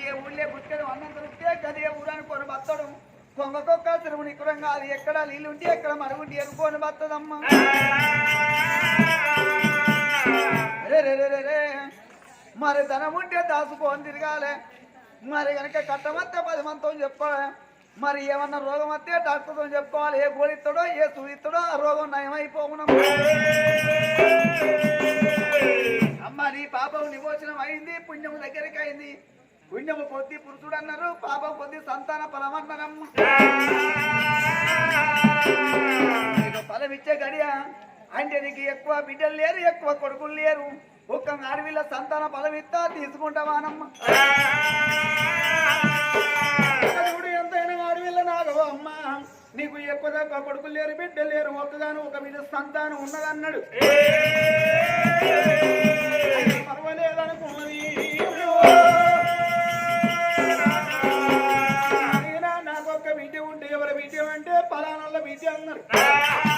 ఏ ఊళ్ళే పుట్టడు అన్నం దొరికితే గదే ఊరాని కొని బత్తడు. కొంగకొక్క తిరుగు నికురం కాదు. ఎక్కడ నీళ్ళుంటే ఎక్కడ మరుగుంటే అనుకోని బత్తదమ్మా. రే రే రే రే మరి ధనం ఉంటే దాచుకొని తిరగాలి. మరి కనుక కట్టమత్తే పది మందితో చెప్పాలి. మరి ఏమన్నా రోగం వస్తే డాక్టర్తో చెప్పుకోవాలి. ఏ గోళిస్తాడో ఏ సూదిస్తాడో ఆ రోగం నయమైపోవును అమ్మ నీ పాపం నిమోచనం అయింది పుణ్యము దగ్గరికి అయింది. పుణ్యము కొద్ది పురుషుడు అన్నారు పాపం కొద్ది సంతాన ఫలం అన్నారమ్మ నీకు ఫలం ఇచ్చే గడియ. అంటే నీకు ఎక్కువ బిడ్డలు లేరు ఎక్కువ కొడుకులు లేరు. ఒక్క ఆడవిల్ల సంతాన ఫలం ఇస్తా తీసుకుంటావానమ్మ చూడు ఎంతైనా నాగవ అమ్మ. నీకు ఎక్కువ కొడుకులు లేరు బిడ్డలు లేరు ఒక్కగాను ఒక బిడ్డ సంతానం ఉన్నదన్నాడు. పర్వాలేదనుకున్నది. పలానాళ్ళ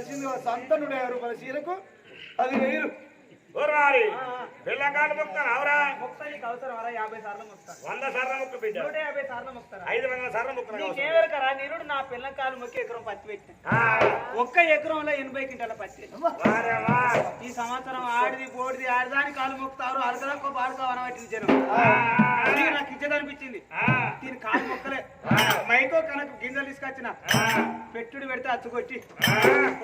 కలిసింది సంతనుడు ఎవరు? పరిశీలకు అది వేరు ఓర్వారి పిల్లకాయలు ముక్తాను అవరా మొక్క నీకు అవసరం అరా యాభై సార్లు వంద సార్లు ముక్క బిడ్డ. నూట యాభై సార్లు మొక్తారా ఐదు వందల సార్లు ముక్కను నీకేమెరకరా నిరుడు నా మొక్కి ఎకరం పత్తి పెట్టిన. ఒక్క ఎకరంలో ఎనభై క్వింటాల పత్తి ఈ సంవత్సరం ఆడిది పోడిది ఆడిదాని కాలు మొక్కుతారు. అరగదొక్క పాడుకో అనబట్టి జనం. నాకు ఇచ్చేదనిపించింది దీని కాలు మొక్కలే. మైకో కనుక గింజలు తీసుకొచ్చిన. పెట్టుడు పెడితే అచ్చుకొట్టి.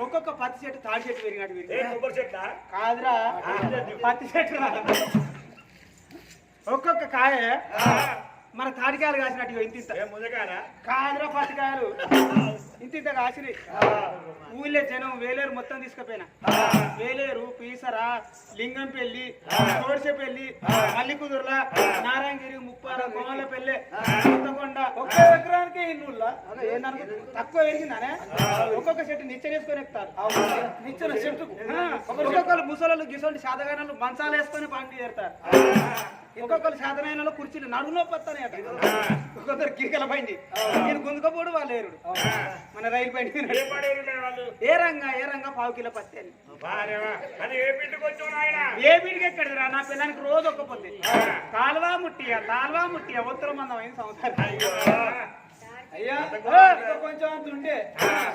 ఒక్కొక్క పత్తి చెట్టు తాడి చెట్టు పెరిగినట్టు కాదురా. పత్తి చెట్టు ఒక్కొక్క కాయ. మన తాడికాయలు కాసినట్టు ఇంత ఇంత ఏ ముజకాయనా కాదురా పత్తికాయలు ఇంత ఇంత కాసిరి ఊళ్ళో జనం వేలేరు మొత్తం తీసుకుపోయినా. వేలేరు పీసరా లింగంపల్లి కోడిసెపల్లి మల్లికుదుర్ల నారాయణగిరి ముప్పార కోమల పెళ్ళి కొత్తకొండ ఒక్క ఎకరానికి ఇన్నుల్లా తక్కువ పెరిగిందనే? ఒక్కొక్క చెట్టు నిచ్చెనేసుకొని ఎక్కుతారు. నిచ్చిన చెట్టుకు. ఆ, ఒక్కొక్కరు ముసలు గిసోళ్ళు శాతగానాలు మంచాలు వేసుకొని పండి చేరుతారు. ఒక్కొక్కరు శాతనైన కుర్చీలు నడుములో పత్తానే అట ఒక్కొక్కరు గిరికల పైంది నేను గుంజుకపోడు వాళ్ళు ఏరుడు మన రైలు పైన ఏ రంగా ఏ రంగా పావు కిలో పత్తి అని. ఏ బిడ్డకు ఎక్కడిదిరా? నా పిల్లానికి రోజు ఒక్క పొద్దు. కాలువా ముట్టియా? కాలువా ముట్టియా? ఉత్తరం మందం ఐదు సంవత్సరాలు అయ్యో. కొంచెం అంత ఉంటే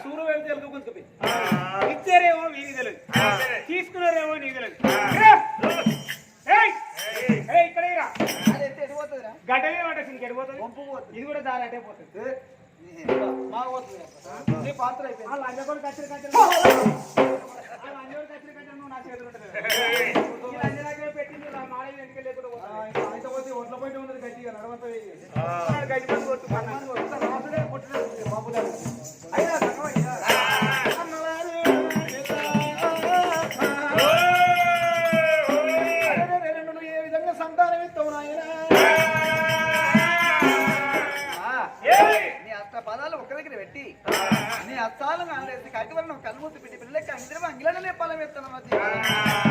సూరు వెళ్తే గుంజుకుపోయి ఇచ్చారేమో వీరికి తెలియదు తీసుకున్నారేమో నీకు తెలియదు ఏయ్! ఏయ్, ఇక్కడ ఇరా అది ఎత్తి ఎటు పోతుందిరా? గడ్డమే పడ్డ ఇంకెడు పోతుంది? వంపు పోతుంది. ఇది కూడా దారి అటే పోతుంది. ఏ, నీ మా పోతుంది నీ పాత్ర అయిపోయింది. ఆ లంజ కూడా కచ్చిరి కచ్చిరి. ఆ లంజ కూడా కచ్చిరి కచ్చిరి నువ్వు నా చేతులు ఉంటుంది ఈ లంజ దగ్గర పెట్టింది మాడ లేకుండా అయితే పోతే ఒంట్లో పోయి. ఉన్నది గట్టిగా నడవంతా. గడ్డి మంది కొట్టు కొట్టినట్టు బాబు. అయినా కట్టుబడి నువ్వు కనుమూసి పిల్లలకి అందరూ అంగిలనే పొలం ఎత్తాను మధ్య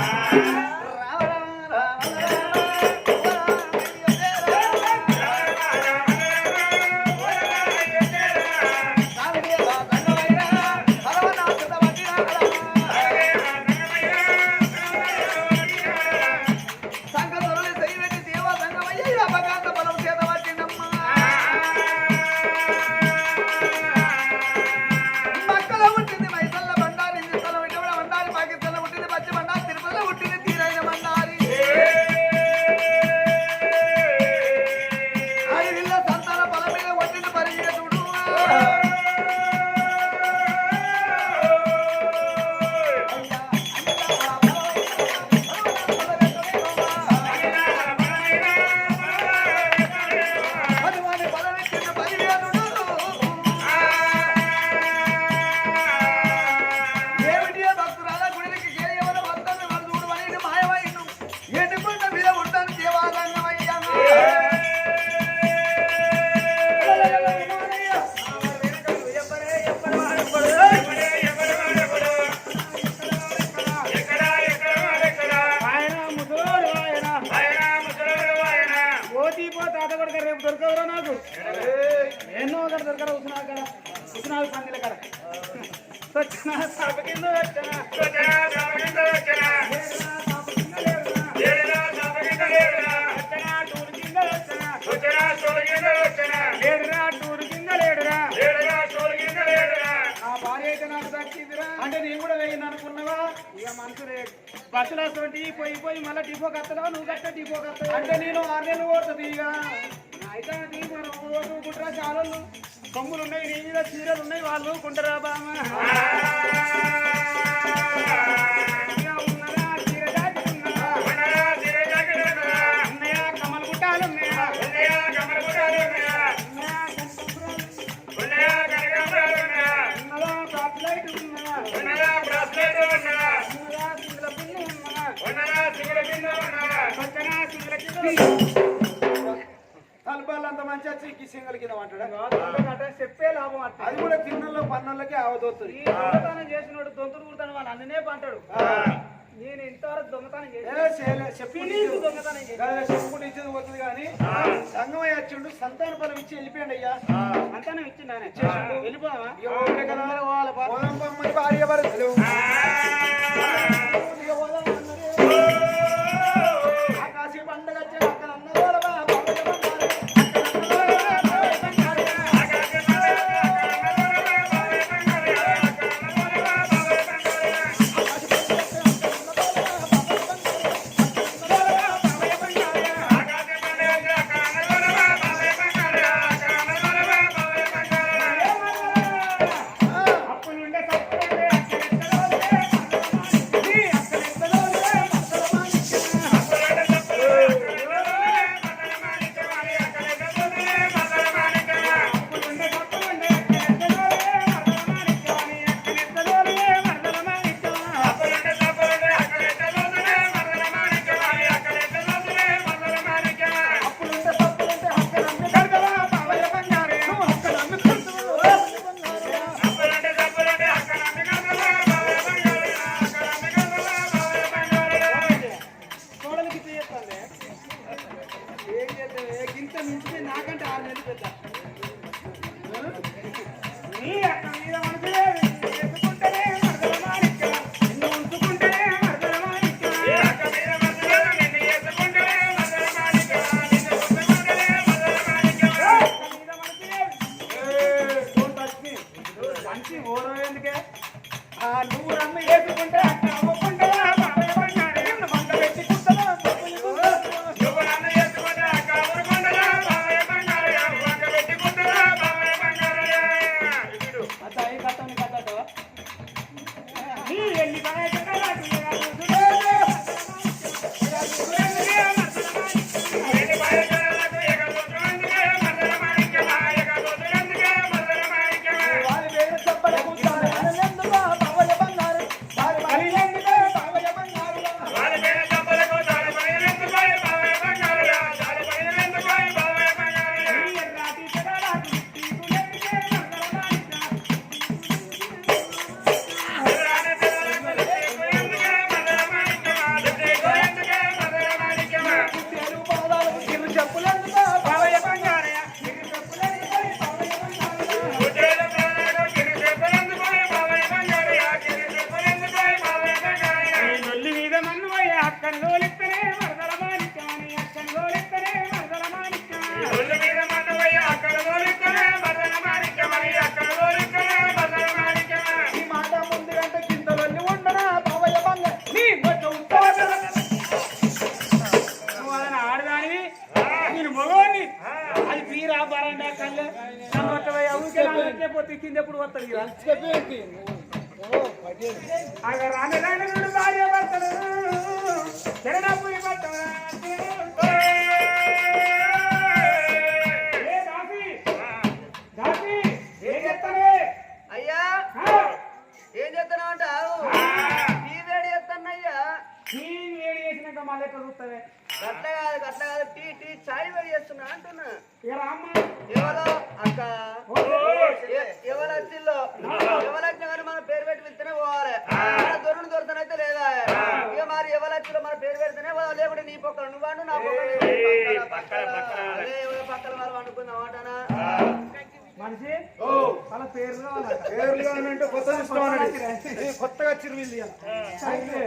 తోటి పోయి పోయి మళ్ళీ డిపో కత్తలేవా నువ్వు కట్ట డిపో కత్తలేవా అంటే నేను ఆరు నెలలు పోతుంది ఇక అయితే అది మనం రోజు కుట్రా చాలా కొమ్ములు ఉన్నాయి నీ మీద చీరలు ఉన్నాయి వాళ్ళు కుంటరా బామ ఇక ఉన్నదా చీర పక్కన సింగుల తలపాలు అంత మంచి వచ్చి కిసింగల్ కింద అంటాడా చెప్పే లాభం అట్లా అది కూడా తిన్నల్లో పన్నోళ్ళకి అవదొస్తుంది ఈ దొంగతనం చేసినోడు దొంతులు కుడతాను వాళ్ళు అన్ననే పంటాడు. నేను ఇంతవరకు దొంగతనం చేసి చెప్పి దొంగతనం చెప్పుకుంటూ ఇచ్చేది పోతుంది కానీ సంగమయ్య వచ్చిండు సంతాన ఫలం ఇచ్చి వెళ్ళిపోయాడు అయ్యా. వెళ్ళిపోదామా? ఊరికే కదా పోదాం బొమ్మని భార్య భర్తలు. ఏ దాసి? దాసి ఏం చెప్తానే అయ్యా ఏం చెప్తున్నావు అంటావు టీ వేడి చేస్తానయ్యా. నీ వేడి చేసినాక మా లెక్క చూస్తావే. కాదు గట్ల కాదు. టీ టీ చాయ్ వేడి చేస్తున్నా అంటున్నా. ఎవరో? అక్క. ఎవరు వచ్చిల్లో ఎవరు వచ్చినా మన పేరు పెట్టి వెళ్తేనే పోవాలి. దొరుని దొరుకుతానైతే లేదా? ఇక మరి ఎవరు వచ్చిలో మన పేరు పెడితేనే పోవాలి లేకుంటే నీ పక్కన నువ్వు అంటు నా పక్కన పక్కన వాళ్ళు అనుకుందాం అంటానా? మనిషి వాళ్ళ పేరు కావాలట. పేర్లు కావాలంటే కొత్త కొత్తగా చిరువిల్లి అయితే,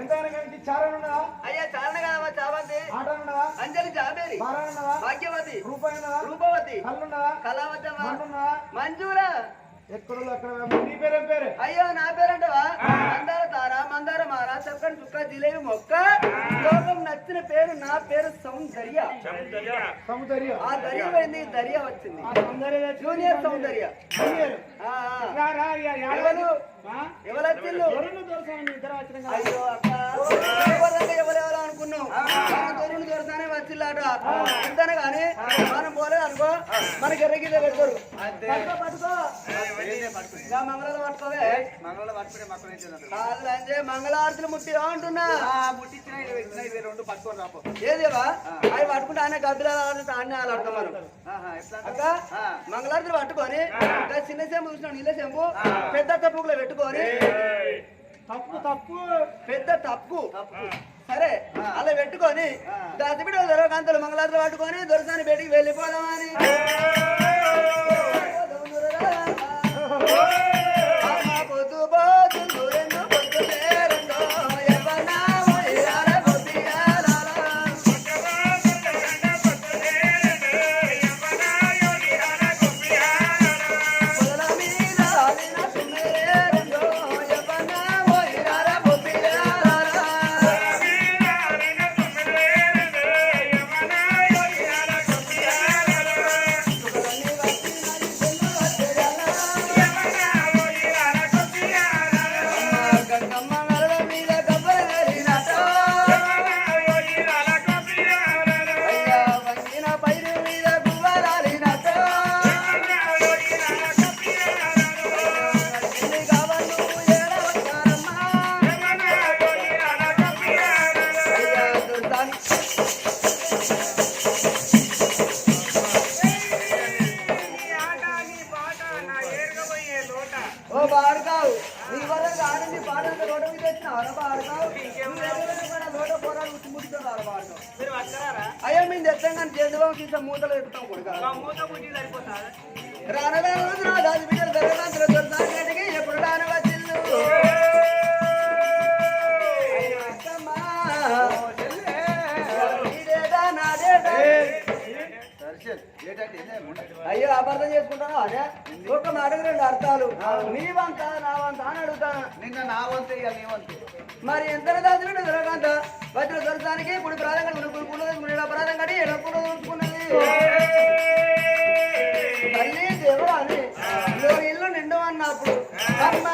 ఎంత కానీ చారణ ఉన్నదా అయ్యా చాలనే కదా చావంతి ఆట ఉన్నదా? అంజలి జాబేరి. బారా ఉన్నదా? భాగ్యవతి. రూపాయి ఉన్నదా? రూపవతి. కళ్ళు ఉన్నదా? కళావతమ్మ మన్ను ఉన్నదా? మంజూరా. ఎక్కడ అక్కడ నీ పేరేం పేరే? అయ్యో నా పేరంటవా మందార తార మందార మార చక్కని చుక్క జిలేబి మొక్క. లోకం నచ్చిన పేరు నా పేరు సౌందర్య. సముదర్య ఆ దర్య పోయింది దర్య వచ్చింది జూనియర్ సౌందర్య. ఆ, ఆ. రా, రా, ఇక యాడ- ఎవరు ఆ? ఎవరు వచ్చిండు దొరలు దొరసాని ఇద్దరు వచ్చిన కదా. అయ్యో అక్క. ఎవరంటే ఎవరెవరో అనుకున్నాం? మన దొరుకుని దొరసానే వచ్చిల్లాట. అంతనే కానీ మనం పోలేదు అనుకో పెడతారు. పట్టుకో మంగళాలు పట్టుకోవే. పట్టుకునే మొక్కలు అంటే మంగళారతులు ముట్టి అంటున్నా. ముట్టించిన ఇరవై ఇచ్చిన ఇరవై రెండు పట్టుకొని రాపో. ఏదేవా అవి పట్టుకుంటే ఆయన గబ్బిలాలు అన్ని అడతాం మనం అక్క మంగళారతులు పట్టుకొని చిన్న చెంబు చూసిన నీళ్ళ చెంబు? పెద్ద తప్పుకులో పెట్టుకొని తప్పు తప్పు. పెద్ద తప్పు. సరే అలా పెట్టుకొని దశపిడి దొరకంతలు మంగళారతులు పట్టుకొని దొరసాని బయటికి వెళ్ళిపోదామని. குட்டிச்ச மூத்தல எடுத்தான் கொடுக்க மூத்த ఒక మాటకు రెండు అర్థాలు. నీ వంత. నా వంత అని అడుగుతాను నిన్న నా వంతు నీ వంతు. మరి ఎంత దాచిన దొరకంత వచ్చిన దొరకానికి ఇప్పుడు ప్రాధం కట్టి మునుకున్నది ప్రాధం కట్టి ఎడప్పుడు ఉంచుకున్నది తల్లి దేవరాని ఇల్లు నిండు అన్నప్పుడు అమ్మ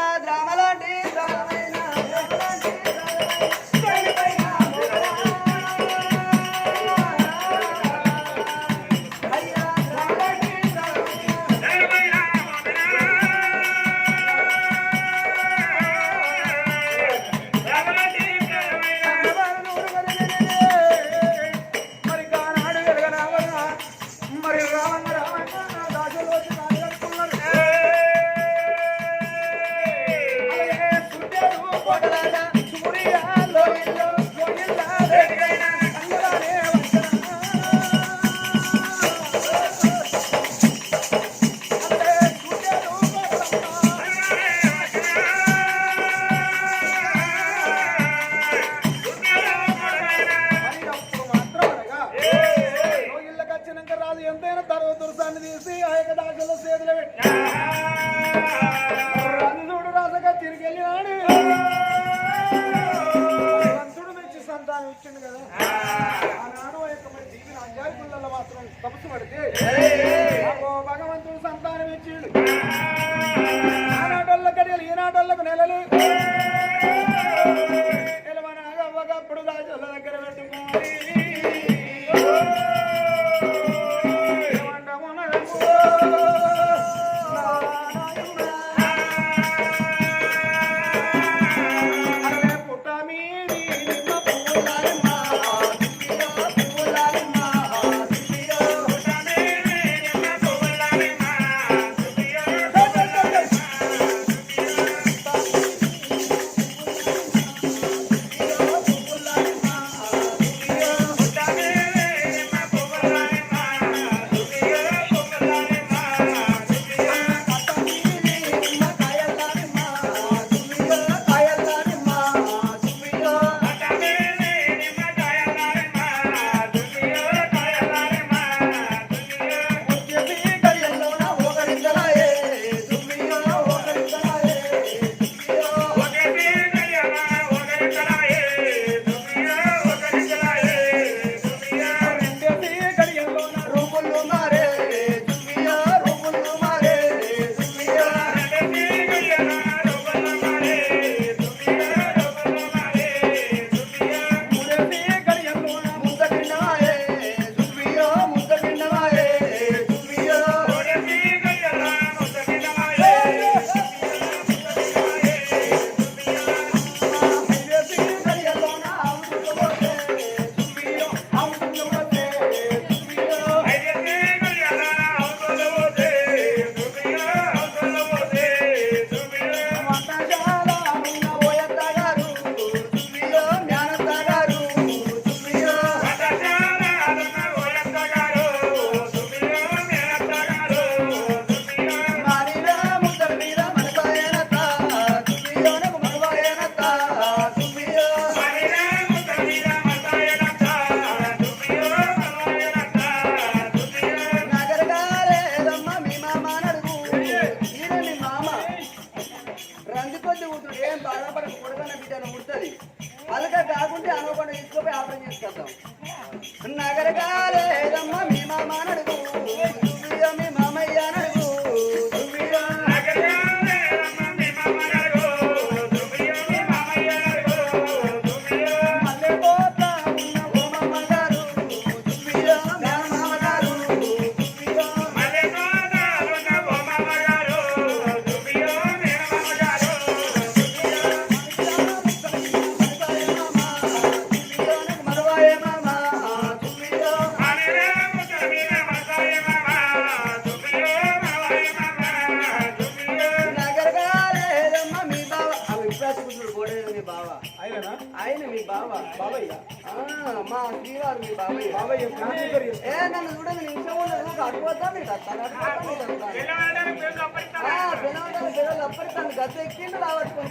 ఆనాడు యొక్క మరి దీవి అంజారి పిల్లల్లో మాత్రం తపస్సు పడితే భగవంతుడు సంతానం ఇచ్చిండు ఆనాటోళ్ళ కడియలు ఈనాటోళ్ళకు నెలలు నిలవనాగవ్వకప్పుడు దాచోళ్ళ దగ్గర పెట్టుకోవాలి ఏ నన్ను చూడండి ఇంట్లో ఉండదు నాకు అడుగుతా మీరు పిల్లవాడడానికి పిల్లలు అప్పటిస్తాను గద్దె ఎక్కిండు రాబట్టుకొని